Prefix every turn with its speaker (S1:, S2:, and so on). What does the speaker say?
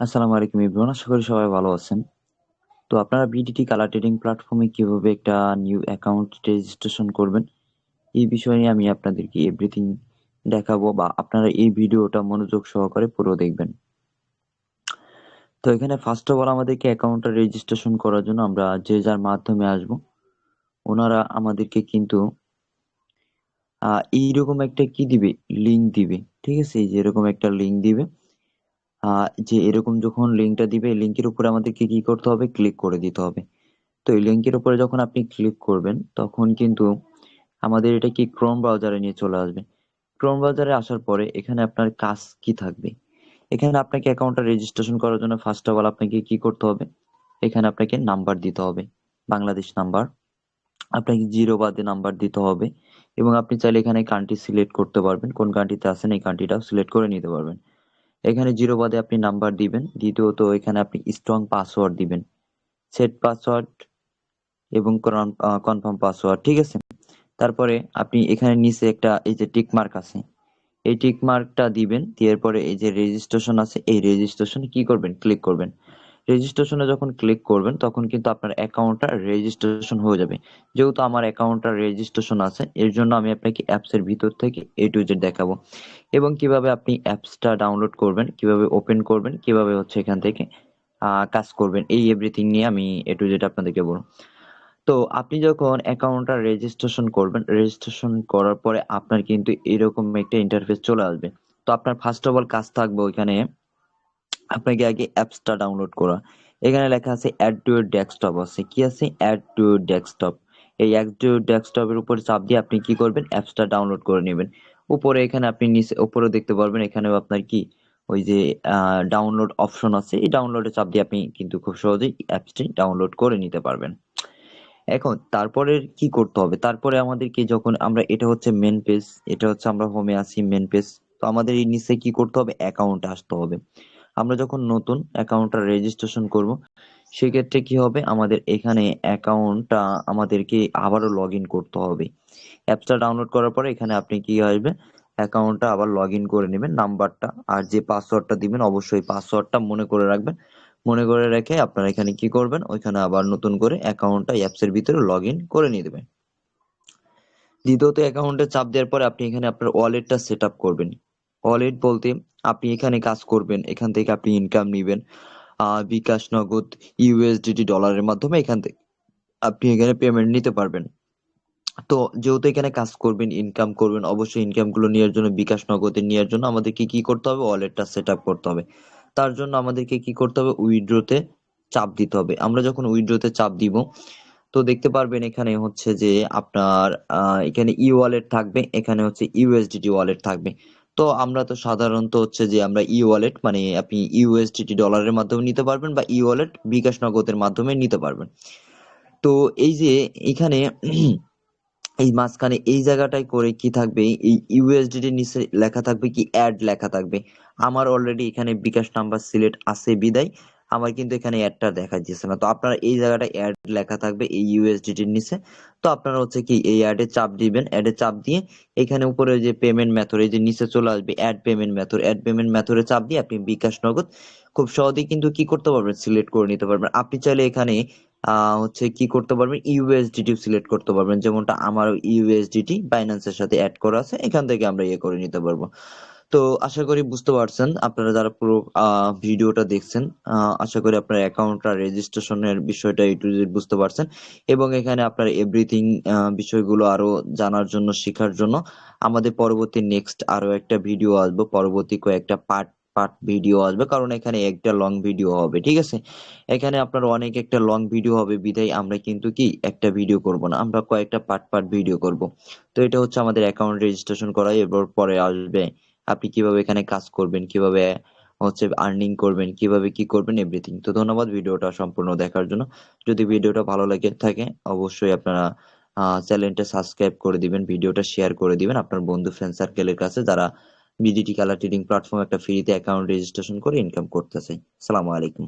S1: আসসালামু আলাইকুম এভরিওয়ান আশা করি সবাই ভালো আছেন। তো আপনারা বিডিটি কালার ট্রেডিং প্ল্যাটফর্মে কীভাবে একটা নিউ অ্যাকাউন্ট রেজিস্ট্রেশন করবেন, এই বিষয়ে আমি আপনাদেরকে এভরিথিং দেখাবো বা আপনারা এই ভিডিওটা মনোযোগ সহকারে পুরো দেখবেন। তো এখানে ফার্স্ট অফ অল আমাদেরকে অ্যাকাউন্টটা রেজিস্ট্রেশন করার জন্য আমরা যে যার মাধ্যমে আসব, ওনারা আমাদেরকে কিন্তু এইরকম একটা কি দিবে? লিঙ্ক দিবে। ঠিক আছে? এই যে এরকম একটা লিঙ্ক দিবে। যে এরকম যখন লিঙ্কটা দিবে লিঙ্কের উপরে আমাদেরকে কি করতে হবে? ক্লিক করে দিতে হবে। তো এই লিঙ্কের উপরে যখন আপনি ক্লিক করবেন, তখন কিন্তু আমাদের এটা কি ক্রোম ব্রাউজারে নিয়ে চলে আসবে। ক্রোম ব্রাউজারে আসার পরে এখানে আপনার কাজ কি থাকবে? এখানে আপনাকে অ্যাকাউন্টটা রেজিস্ট্রেশন করার জন্য ফার্স্ট অফ অল আপনাকে কি করতে হবে? এখানে আপনাকে নাম্বার দিতে হবে। বাংলাদেশ নাম্বার আপনাকে জিরো বাদে নাম্বার দিতে হবে। এবং আপনি চাইলে এখানে কান্ট্রি সিলেক্ট করতে পারবেন। কোন কান্ট্রিতে আছেন, এই কান্ট্রিটাও সিলেক্ট করে নিতে পারবেন। এখানে জিরো বাদে আপনি নাম্বার দিবেন। দ্বিতীয়ত, এখানে আপনি স্ট্রং পাসওয়ার্ড দিবেন। সেট পাসওয়ার্ড এবং কনফার্ম পাসওয়ার্ড ঠিক আছে? তারপরে আপনি এখানে নিচে একটা এই যে টিক মার্ক আছে, এই টিক মার্কটা দিবেন দিয়ে পরে এই যে রেজিস্ট্রেশন আছে, এই রেজিস্ট্রেশন কি করবেন? ক্লিক করবেন। রেজিস্ট্রেশনে যখন ক্লিক করবেন, তখন কিন্তু আপনার অ্যাকাউন্টটা রেজিস্ট্রেশন হয়ে যাবে। যেহেতু আমার অ্যাকাউন্টটা রেজিস্ট্রেশন আছে, এর জন্য আমি আপনাকে অ্যাপসের ভিতর থেকে এ টু জেড দেখাবো। এবং কীভাবে আপনি অ্যাপসটা ডাউনলোড করবেন, কীভাবে ওপেন করবেন, কীভাবে হচ্ছে এখান থেকে কাজ করবেন, এই এভরিথিং নিয়ে আমি এ টু জেড আপনাদেরকে বলব। তো আপনি যখন অ্যাকাউন্টটা রেজিস্ট্রেশন করবেন রেজিস্ট্রেশন করার পরে আপনার কিন্তু এরকম একটা ইন্টারফেস চলে আসবে। তো আপনার ফার্স্ট অফ অল কাজ থাকবে ওইখানে আপনাকে আগে অ্যাপসটা ডাউনলোড করা। এখানে লেখা আছে অ্যাড টু ডেস্কটপ আছে। কি আছে? অ্যাড টু ডেস্কটপ এই অ্যাড টু ডেস্কটপের উপর চাপ দিয়ে আপনি কি করবেন? অ্যাপসটা ডাউনলোড করে নেবেন। উপরে এখানে আপনি নিচে উপরে দেখতে পারবেন, এখানেও আপনার কি? ওই যে ডাউনলোড অপশন আছে। এই ডাউনলোডে চাপ দিয়ে আপনি কিন্তু খুব সহজেই অ্যাপসটি ডাউনলোড করে নিতে পারবেন। এখন তারপরে কি করতে হবে? তারপরে আমাদেরকে যখন আমরা, এটা হচ্ছে মেন পেজ এটা হচ্ছে আমরা হোমে আসি মেন পেজ তো আমাদের এই নিচে কি করতে হবে? অ্যাকাউন্ট আসতে হবে। আমরা যখন নতুন অ্যাকাউন্টটা রেজিস্ট্রেশন করব, সেক্ষেত্রে কি হবে? আমাদের এখানে অ্যাকাউন্টটা আমাদেরকে আবারও লগ ইন করতে হবে। অ্যাপসটা ডাউনলোড করার পরে এখানে আপনি কি আসবে? অ্যাকাউন্টটা আবার লগ ইন করে নেবেন নাম্বারটা। আর যে পাসওয়ার্ডটা দিবেন, অবশ্যই পাসওয়ার্ডটা মনে করে রাখবেন। মনে করে রেখে আপনারা এখানে কি করবেন? ওইখানে আবার নতুন করে অ্যাকাউন্টটা অ্যাপসের ভিতরে লগ ইন করে নিয়ে দেবেন। দ্বিতীয়ত, অ্যাকাউন্টে চাপ দেওয়ার পরে আপনি এখানে আপনার ওয়ালেটটা সেট আপ করবেন। ওয়ালেট বলতে আপনি এখানে কাজ করবেন, এখান থেকে আপনি ইনকাম নিবেন। বিকাশ নগদ ইউএসডিটি ডলারের মাধ্যমে এখান থেকে আপনি এখানে পেমেন্ট নিতে পারবেন। তো যেহেতু এখানে কাজ করবেন ইনকাম করবেন, অবশ্যই ইনকামগুলো নেওয়ার জন্য, বিকাশ নগদে নেওয়ার জন্য আমাদেরকে কি করতে হবে? ওয়ালেটটা সেট আপ করতে হবে। তার জন্য আমাদেরকে কি করতে হবে? উইড্রোতে চাপ দিতে হবে। আমরা যখন উইড্রোতে চাপ দিব, তো দেখতে পারবেন এখানে হচ্ছে যে আপনার এখানে ই ওয়ালেট থাকবে, এখানে হচ্ছে ইউএসডিটি ওয়ালেট থাকবে। তো আমরা তো সাধারণত হচ্ছে যে আমরা ই ওয়ালেট মানে আপনি ইউএসডিটি ডলারের মাধ্যমে নিতে পারবেন বা ই ওয়ালেট বিকাশ নগদের মাধ্যমে নিতে পারবেন। তো এই যে এখানে এই মাঝখানে এই জায়গাটায় করে কি থাকবে? এই ইউএসডিটির নিচে লেখা থাকবে কি? অ্যাড লেখা থাকবে। আমার অলরেডি এখানে বিকাশ নাম্বার সিলেট আছে বিদায়। আমার কিন্তু এখানে অ্যাডটা দেখা যাচ্ছে না। তো আপনারা এই জায়গাটা অ্যাড লেখা থাকবে এই ইউএসডিটির নিচে। তো আপনারা হচ্ছে কি এই অ্যাডে চাপ দিবেন। অ্যাডে চাপ দিয়ে এখানে উপরে যে পেমেন্ট মেথড এই যে নিচে চলে আসবে add payment method add payment মেথডে চাপ দিয়ে আপনি বিকাশ নগদ খুব সহজেই কিন্তু কি করতে পারবেন? সিলেক্ট করে নিতে পারবেন। আপনি চাইলে এখানে হচ্ছে কি করতে পারবেন? ইউএসডিটি সিলেক্ট করতে পারবেন। যেমনটা আমার ইউএসডিটি বাইন্যান্সের সাথে অ্যাড করা আছে, এখান থেকে আমরা ইয়ে করে নিতে পারব। তো আশা করি বুঝতে পারছেন, আপনারা যারা পুরো ভিডিওটা দেখছেন আশা করি আপনার অ্যাকাউন্টটা রেজিস্ট্রেশনের বিষয়টা একটু বুঝতে পারছেন এবং এখানে আপনার এভরিথিং বিষয়গুলো আরও জানার জন্য, শেখার জন্য আমাদের পরবর্তী নেক্সট আরও একটা ভিডিও আসবে, পরবর্তী কয়েকটা পার্ট পার্ট ভিডিও আসবে, কারণ এখানে একটা লং ভিডিও হবে, ঠিক আছে? এখানে আপনার অনেক একটা লং ভিডিও হবে, বিধায় আমরা কিন্তু কি একটা ভিডিও করব না, আমরা কয়েকটা পার্ট পার্ট ভিডিও করব। তো এটা হচ্ছে আমাদের অ্যাকাউন্ট রেজিস্ট্রেশন করা, এরপর পরে আসবে আপনি কীভাবে এখানে কাজ করবেন, কীভাবে, হচ্ছে আর্নিং করবেন, কীভাবে কি করবেন এভরিথিং তো ধন্যবাদ ভিডিওটা সম্পূর্ণ দেখার জন্য। যদি ভিডিওটা ভালো লাগে, থাকে, অবশ্যই আপনারা চ্যানেলটা সাবস্ক্রাইব করে দিবেন, ভিডিওটা শেয়ার করে দিবেন। আপনার বন্ধু ফ্রেন্ড সার্কেলের কাছে যারা বিডিটি কালার ট্রেডিং প্ল্যাটফর্ম একটা ফ্রিতে অ্যাকাউন্ট রেজিস্ট্রেশন করে ইনকাম করতেছে। সালামু আলাইকুম।